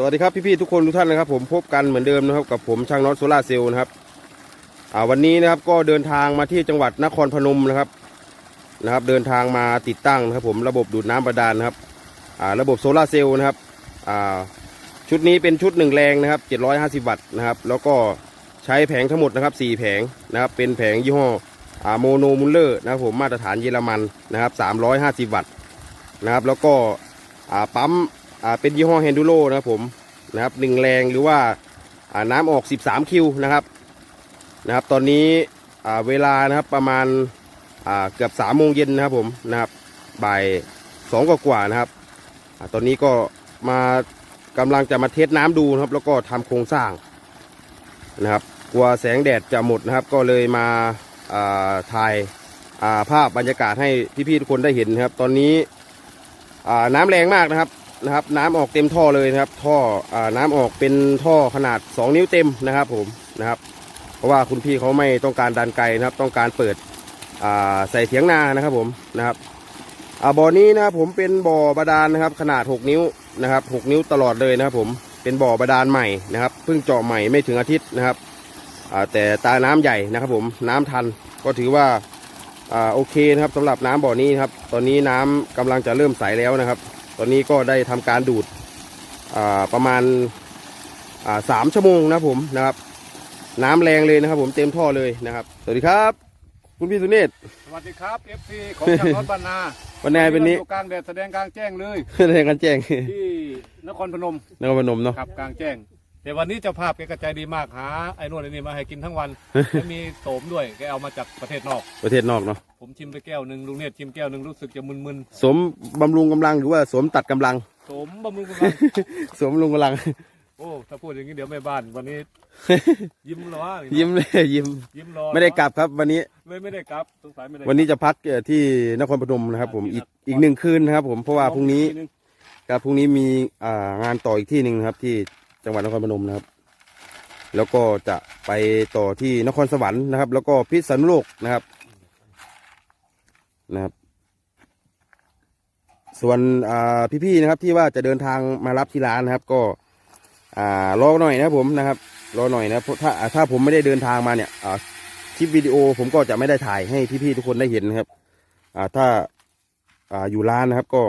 สวัสดีครับพี่ๆทุกคนทุกท่านนะครับผมพบกันเหมือนเดิมนะครับกับผมช่างน็อตโซล่าเซลล์นะครับอ่าวันนี้นะครับก็เดินทางมาที่จังหวัดนครพนมนะครับนะครับ เดินทางมาติดตั้งนะครับผมระบบดูดน้ำบาดาลนะครับอ่าระบบโซล่าเซลล์นะครับอ่าชุดนี้เป็นชุดหนึ่งแรงนะครับ 750 วัตต์นะครับ แล้วก็ใช้แผงทั้งหมดนะครับ 4 แผงนะครับเป็นแผงยี่ห้ออ่าโมโนมุลเลอร์นะครับผมมาตรฐานเยอรมันนะครับ350 วัตต์นะครับแล้วก็อ่าปั๊ม เป็นยี่ห้อ h ฮนดูโ o นะครับผมนะครับหนึ่งแรงหรือว่าน้ำออก 13 คิวนะครับนะครับ ตอนนี้เวลานะครับประมาณาเกือบ3โมงเย็นนะครับผมนะครับบ่ายสองกว่านะครับอตอนนี้ก็มากำลังจะมาเทสน้ำดูนะครับ แล้วก็ทำโครงสร้างนะครับ กลัวแสงแดดจะหมดนะครับ ก็เลยมาาถ่ายาภาพบรรยากาศให้พี่ๆทุกคนได้เห็นนะครับ ตอนนี้น้ำแรงมากนะครับ นะครับ น้ำออกเต็มท่อเลยนะครับ ท่ออน้ำออกเป็นท่อขนาด 2 นิ้วเต็มนะครับ ผมนะครับ เพราะว่าคุณพี่เขาไม่ต้องการดันไกลนะครับ ต้องการเปิดใส่เถียงนานะครับ ผมนะครับอบ่อนี้นะครับผมเป็นบ่อบาดาลนะครับ ขนาด 6 นิ้วนะครับ 6 นิ้วตลอดเลยนะครับ ผมเป็นบ่อบาดาลใหม่นะครับเพิ่งเจาะใหม่ไม่ถึงอาทิตย์นะครับแต่ตาน้ำใหญ่นะครับ ผมน้ำทันก็ถือว่าอโอเคนะครับสำหรับน้ำบ่อนี้นะครับ ตอนนี้น้ำกำลังจะเริ่มใสแล้วนะครับ ตอนนี้ก็ได้ทำการดูดอ่าประมาณอ่าสามชั่วโมงนะครับผมนะครับ น้ำแรงเลยนะครับผมเต็มท่อเลยนะครับ สวัสดีครับ คุณพี่สุเนศสวัสดีครับเอฟซีของช่างรถบรรณาวันนี้เป็นนี้อยู่กลางแดดแสดงกลางแจ้งเลยเรื่องการแจ้งที่นครพนมนครพนมเนาะครับกลางแจ้ง แต่วันนี้เจ้าภาพแกกระจายดีมากหาไอ้นวดไอ้นี่มาให้กินทั้งวันและมีโสมด้วยแกเอามาจากประเทศนอก ประเทศนอกเนาะผมชิมไปแก้วหนึ่งลุงเนตรชิมแก้วหนึ่งรู้สึกจะมึนสมบำรุงกำลังหรือว่าสมตัดกำลัง ๆโสมบำรุงกำลังสมบำรุงกำลัง โอ้ถ้าพูดอย่างนี้เดี๋ยวแม่บ้านวันนี้ ยิ้มรอยิ้มเลยยิ้ม ยิ้มรอไม่ได้กลับครับวันนี้ เลยไม่ได้กลับสงสัยไม่ได้วันนี้จะพักเอ่อที่นครพนมนะครับ ผมอีกอีกหนึ่งคืนนะครับ ผมเพราะว่าพรุ่งนี้ครับพรุ่งนี้มีอ่างานต่ออีกที่หนึ่งนะครับ ที่ จังหวัดนครพนมนะครับ แล้วก็จะไปต่อที่นครสวรรค์นะครับ แล้วก็พิษณุโลกนะครับนะครับ ส่วนพี่ๆนะครับที่ว่าจะเดินทางมารับที่ร้านนะครับ ก็รอหน่อยนะผมนะครับรอหน่อยนะเพราะถ้าถ้าผมไม่ได้เดินทางมาเนี่ยคลิปวิดีโอผมก็จะไม่ได้ถ่ายให้พี่ๆทุกคนได้เห็นนะครับถ้าอยู่ร้านนะครับก็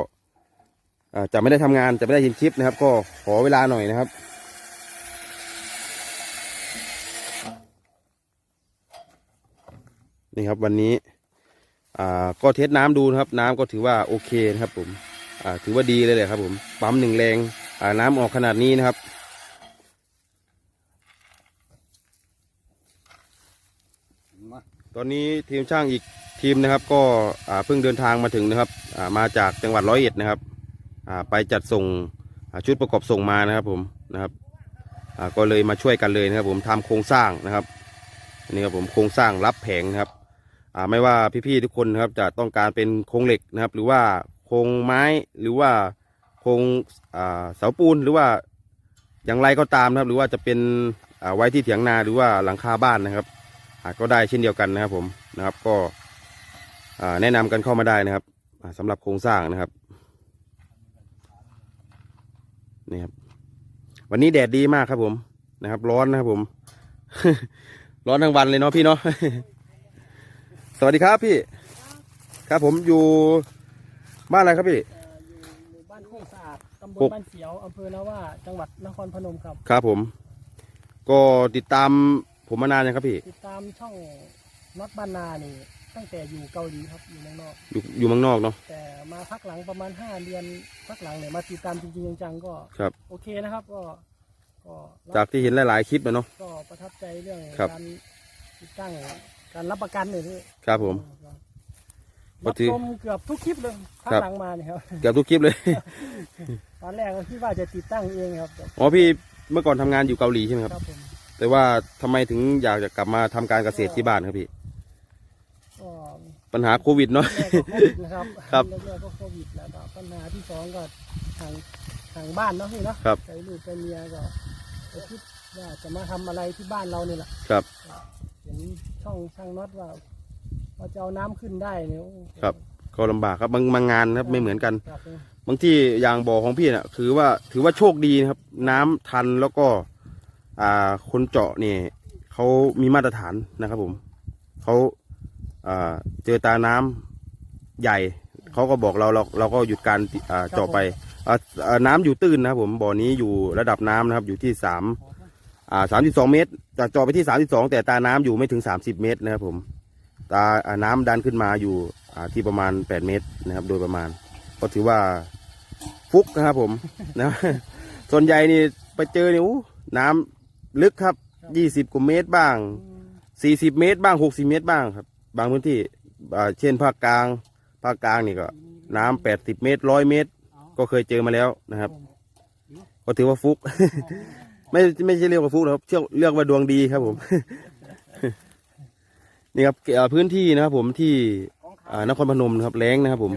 จะไม่ได้ทำงานจะไม่ได้ยินคลิปนะครับ ก็ขอเวลาหน่อยนะครับ นี่ครับวันนี้อ่าก็เทสน้ำดูนะครับ น้ำก็ถือว่าโอเคนะครับ ผมอ่าถือว่าดีเลยเลยครับผมปั๊มหนึ่งแรงอ่าน้ำออกขนาดนี้นะครับตอนนี้ทีมช่างอีกทีมนะครับ ก็เพิ่งเดินทางมาถึงนะครับามาจากจังหวัดร้อยเอ็ดนะครับไปจัดส่งชุดประกอบส่งมานะครับผมนะครับก็เลยมาช่วยกันเลยนะครับ ผมทำโครงสร้างนะครับนนี้ครับผมโครงสร้างรับแผงนะครับ อ่าไม่ว่าพี่ๆทุกคนนะครับจะต้องการเป็นโครงเหล็กนะครับ หรือว่าโครงไม้หรือว่าโครงอ่าเสาปูนหรือว่าอย่างไรก็ตามนะครับ หรือว่าจะเป็นอ่าไว้ที่เถียงนาหรือว่าหลังคาบ้านนะครับอาก็ได้เช่นเดียวกันนะครับผมนะครับก็อ่าแนะนำกันเข้ามาได้นะครับอ่าสำหรับโครงสร้างนะครับนี่ครับวันนี้แดดดีมากครับผมนะครับ ร้อนนะครับผม ร้อนทั้งวันเลยเนาะพี่เนาะ สวัสดีครับพี่ ครับผมอยู่บ้านอะไรครับพี่เอ่ออยู่หมู่บ้านโคกสะอาดตำบลโคกบ้านเสียวอำเภอนาว่าจังหวัดนครพนมครับ ครับผม ก็ติดตามผมมานานยังครับพี่ ติดตามช่องน็อตบ้านนานี่ ตั้งแต่อยู่เกาหลีครับอยู่เมืองนอก อยู่อยู่เมืองนอกเนาะ แต่มาพักหลังประมาณ 5 เดือนพักหลังเนี่ยมาติดตามจริงๆจังๆก็ ครับ โอเคนะครับ ก็ก็รับจากที่เห็นหลาย ๆ คลิปนะเนาะ ก็ประทับใจเรื่องครับ การติดตั้ง การรับประกันเนี่ยพี่ครับผมก็รับถือชมเกือบทุกคลิปเลยพักครับหลังมาเนี่ยครับเกือบทุกคลิปเลย ตอนแรกก็คิดว่าจะติดตั้งเองครับแต่อ๋อพี่เมื่อก่อนทำงานอยู่เกาหลีใช่ไหมครับครับผมแต่ว่าทำไมถึงอยากจะกลับมาทำการเกษตรที่บ้านครับพี่ก็ปัญหาโควิดเนาะแรกก็โควิดนะครับครับแรกๆก็โควิดแล้วก็ปัญหาที่สองก็ทางทางบ้านเนาะพี่เนาะครับใจลูกใจเมียก็ก็คิดว่าจะมาทำอะไรที่บ้านเรานี่แหละครับเห็นช่องช่างน็อตว่าว่าจะเอาน้ำขึ้นได้เนี่ยโอ้ครับก็ก็ลำบากครับบางบางงานนะครับไม่เหมือนกัน ครับผมบางที่อย่างบ่อของพี่น่ะคือว่าถือว่าโชคดีนะครับ น้ำทันแล้วก็ อ่าคนเจาะเนี่ยเขามีมาตรฐานนะครับผมเขาอ่าเจอตาน้ำใหญ่เขาก็บอกเราเราเราก็หยุดการอ่าเจาะไปอ่าอ่าน้ำอยู่ตื้นนะครับผมบ่อนี้อยู่ระดับน้ำนะครับ อยู่ที่สามอ่่าสามสิบสองเมตร จากจาะไปที่สามสิบสองแต่ตาน้ำอยู่ไม่ถึงสามสิบเมตรนะครับผม ตาอ่าน้ำดันขึ้นมาอยู่อ่าที่ประมาณแปดเมตรนะครับ โดยประมาณ ก็ถือว่าฟุกนะครับผมนะส่วนใหญ่นี่ไปเจอเนี่ยอู้น้ำลึกครับยี่สิบกว่าเมตรบ้างสี่สิบเมตรบ้างหกสิบเมตรบ้างครับ บางพื้นที่อ่าเช่นภาคกลาง ภาคกลางนี่ก็ น้ำแปดสิบเมตรร้อยเมตร ก็เคยเจอมาแล้วนะครับ ก็ถือว่าฟุก ไม่ไม่ใช่เรียกว่าฟุกนะครับเชื่อเรียกว่าดวงดีครับผม นี่ครับเอ่อพื้นที่นะครับผมที่อ่านครพนมนะครับแล้งนะครับผม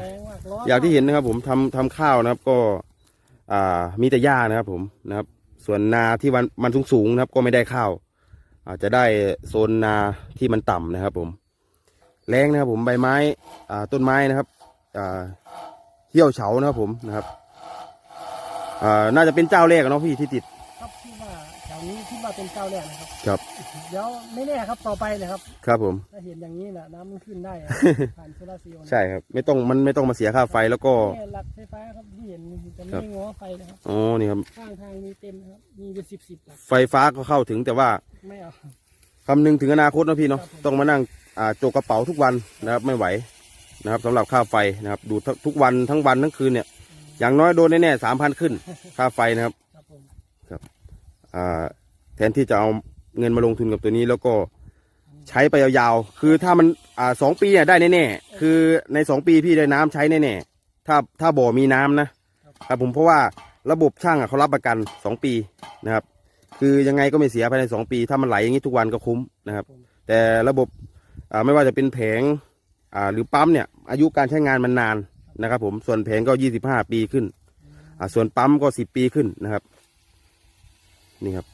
อนอย่างที่เห็นนะครับ ผมทำทำข้าวนะครับก็ อ่ามีแต่หญ้านะครับ ผมนะครับ ส่วนนาที่มันมันสูงสูงๆนะครับ ก็ไม่ได้ข้าว อาจจะได้โซนนาที่มันต่ำนะครับ ผมแรงนะครับ ผมใบไม้ อ่าต้นไม้นะครับ อ่าเหี่ยวเฉานะครับ ผมนะครับ อ่าน่าจะเป็นเจ้าแรกอะเนาะพี่ที่ติด ครับที่ว่าแถวนี้ที่ว่า เป็นเจ้าแรกนะครับ ครับ เดี๋ยวไม่แน่ครับต่อไปนะครับ ครับผม ถ้าเห็นอย่างนี้นะน้ำมันขึ้นได้อะ ผ่านโซลาร์เซลล์นะใช่ครับ ไม่ต้องมันไม่ต้องมาเสียค่าไฟแล้วก็ เนี่ยหลักไฟฟ้าครับที่เห็นจะครัไม่บง้อไฟนะครับ อ๋อ นี่ครับ ข้างทางมีเต็มนะครับ มีเป็นสิบสิบหลักไฟฟ้าก็เข้าถึงแต่ว่าไม่เอา คำนึงถึงอนาคตนะพี่เนาะ ครับผม ต้องมานั่งอ่าโจกกระเป๋าทุกวันนะครับ ไม่ไหวนะครับสำหรับค่าไฟนะครับ ดูทุกทุกวันทั้งวันทั้งคืนเนี่ย อย่างน้อยโดนแน่ๆสามพันขึ้น ค่าไฟนะครับ ครับผม อ่าแท นที่จะเอาเงินมาลงทุนกับตัวนี้แล้วก็ใช้ไปยาวๆ คือถ้ามันอ่าสองปีอะได้แน่ๆ คือในสองปีพี่ได้น้ำใช้แน่ๆ ถ้าถ้าบ่อมีน้ำนะครับผมเพราะว่าระบบช่างอะเขารับประกันสองปีนะครับ คือยังไงก็ไม่เสียภายในสองปี ถ้ามันไหลอย่างนี้ทุกวันก็คุ้มนะครับ แต่ระบบอ่าไม่ว่าจะเป็นแผงอ่าหรือปั๊มเนี่ย อายุการใช้งานมันนานนะครับ ผมส่วนแผงก็ยี่สิบห้าปีขึ้นอ่าส่วนปั๊มก็สิบปีขึ้นนะครับ นี่ครับ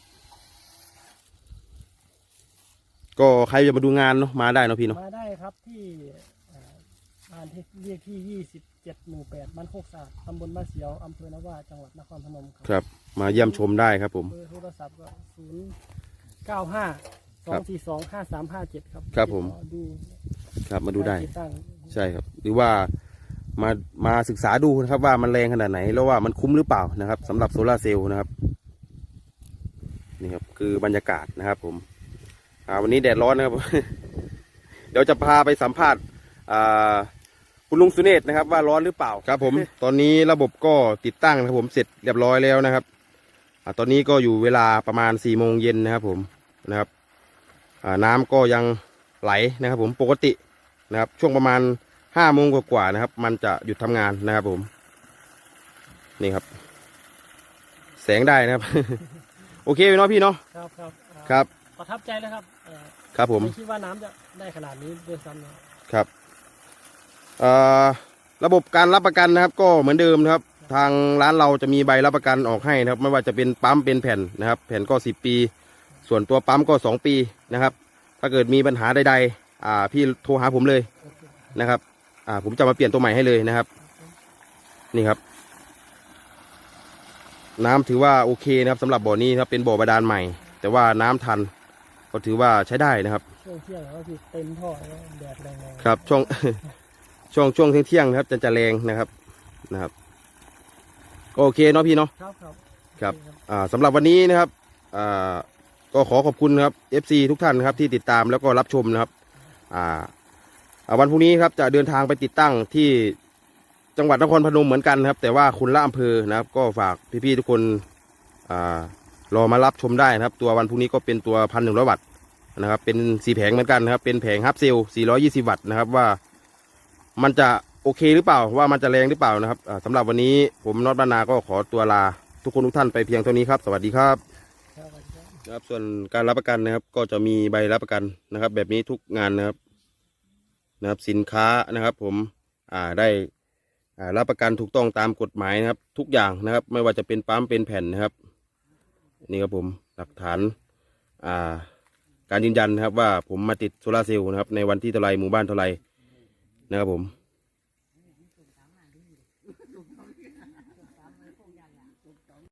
ก็ใครจะมาดูงานเนาะมาได้เนาะพี่เนาะมาได้ครับที่เอ่อบ้านที่เรียกที่ยี่สิบเจ็ดหมู่แปดบ้านโคกสะอาดตำบลบ้านเสียว อำเภอนาวาจังหวัดนครพนมคครับรับ มาเยี่ยมชมได้ครับผม เบอร์โทรศัพท์ก็ศูนย์เก้าห้าสองสี่สองห้าสามห้าเจ็ดครับครับผม ติต่อดูครับมาดูได้ ติตั้งใช่ครับ หรือว่ามามาศึกษาดูนะครับว่ามันแรงขนาดไหน แล้วว่ามันคุ้มหรือเปล่านะครับสำหรับโซลาร์เซลล์นะครับ นี่ครับคือบรรยากาศนะครับผม อ่าวันนี้แดดร้อนนะครับ เดี๋ยวจะพาไปสัมภาษณ์อ่าคุณลุงสุเนศนะครับ ว่าร้อนหรือเปล่าครับ ผม ตอนนี้ระบบก็ติดตั้งนะครับผมเสร็จเรียบร้อยแล้วนะครับอ่าตอนนี้ก็อยู่เวลาประมาณสี่โมงเย็นนะครับ ผมนะครับอ่าน้ำก็ยังไหลนะครับ ผมปกตินะครับ ช่วงประมาณห้าโมงกว่าๆนะครับ มันจะหยุดทำงานนะครับ ผม นี่ครับ แสงได้นะครับ โอเคไหมเนาะพี่เนาะครับครับอ่าครับ ประทับใจนะครับเอ่อ ครับผมไม่คิดว่าน้ำจะได้ขนาดนี้ด้วยซ้ำนะครับเอ่อระบบการรับประกันนะครับ ก็เหมือนเดิมนะครับ ทางร้านเราจะมีใบรับประกันออกให้นะครับ ไม่ว่าจะเป็นปั๊มเป็นแผ่นนะครับ แผ่นก็สิบปี ส่วนตัวปั๊มก็สองปีนะครับ ถ้าเกิดมีปัญหาใดๆอ่าพี่โทรหาผมเลยโอเคนะครับอ่าผมจะมาเปลี่ยนตัวใหม่ให้เลยนะครับ นี่ครับ น้ำถือว่าโอเคนะครับสำหรับบ่อนี้นะครับเป็นบ่อบาดาลใหม่ แต่ว่าน้ำทัน ก็ถือว่าใช้ได้นะครับ ช่วงเที่ยงก็คือเต็มท่อแล้วแดดแรงๆครับช่วง ช่วงช่วงเที่ยงๆนะครับจะจะแรงนะครับนะครับก็โอเคเนาะพี่เนาะ ครับครับครับโอเอ่าสำหรับวันนี้นะครับอ่าก็ขอขอบคุณนะครับ FC ทุกท่านนะครับที่ติดตามแล้วก็รับชมนะครับอ่าอ่าวันพรุ่งนี้ครับจะเดินทางไปติดตั้งที่จังหวัดนครพนมเหมือนกันนะครับ แต่ว่าคุณละอำเภอนะครับ ก็ฝากพี่ๆทุกคนอ่า รอมารับชมได้นะครับ ตัววันพรุ่งนี้ก็เป็นตัวพันหนึ่งร้อยวัตต์นะครับ เป็นสีแผงเหมือนกันนะครับ เป็นแผงฮับเซล420 วัตต์นะครับว่า มันจะโอเคหรือเปล่าว่ามันจะแรงหรือเปล่านะครับอ่าสำหรับวันนี้ผมน็อตบานาก็ขอตัวลา ทุกคนทุกท่านไปเพียงเท่านี้ครับ สวัสดีครับครับสวัสดีครับนะครับส่วนการรับประกันนะครับ ก็จะมีใบรับประกันนะครับ แบบนี้ทุกงานนะครับนะครับ สินค้านะครับ ผมอ่าได้อ่ารับประกันถูกต้องตามกฎหมายนะครับ ทุกอย่างนะครับ ไม่ว่าจะเป็นปั๊มเป็นแผ่นนะครับ นี่ครับผมหลักฐานอ่าการยืนยันนะครับว่าผมมาติดโซลาร์เซลล์นะครับในวันที่เท่าไรหมู่บ้านเท่าไรนะครับผม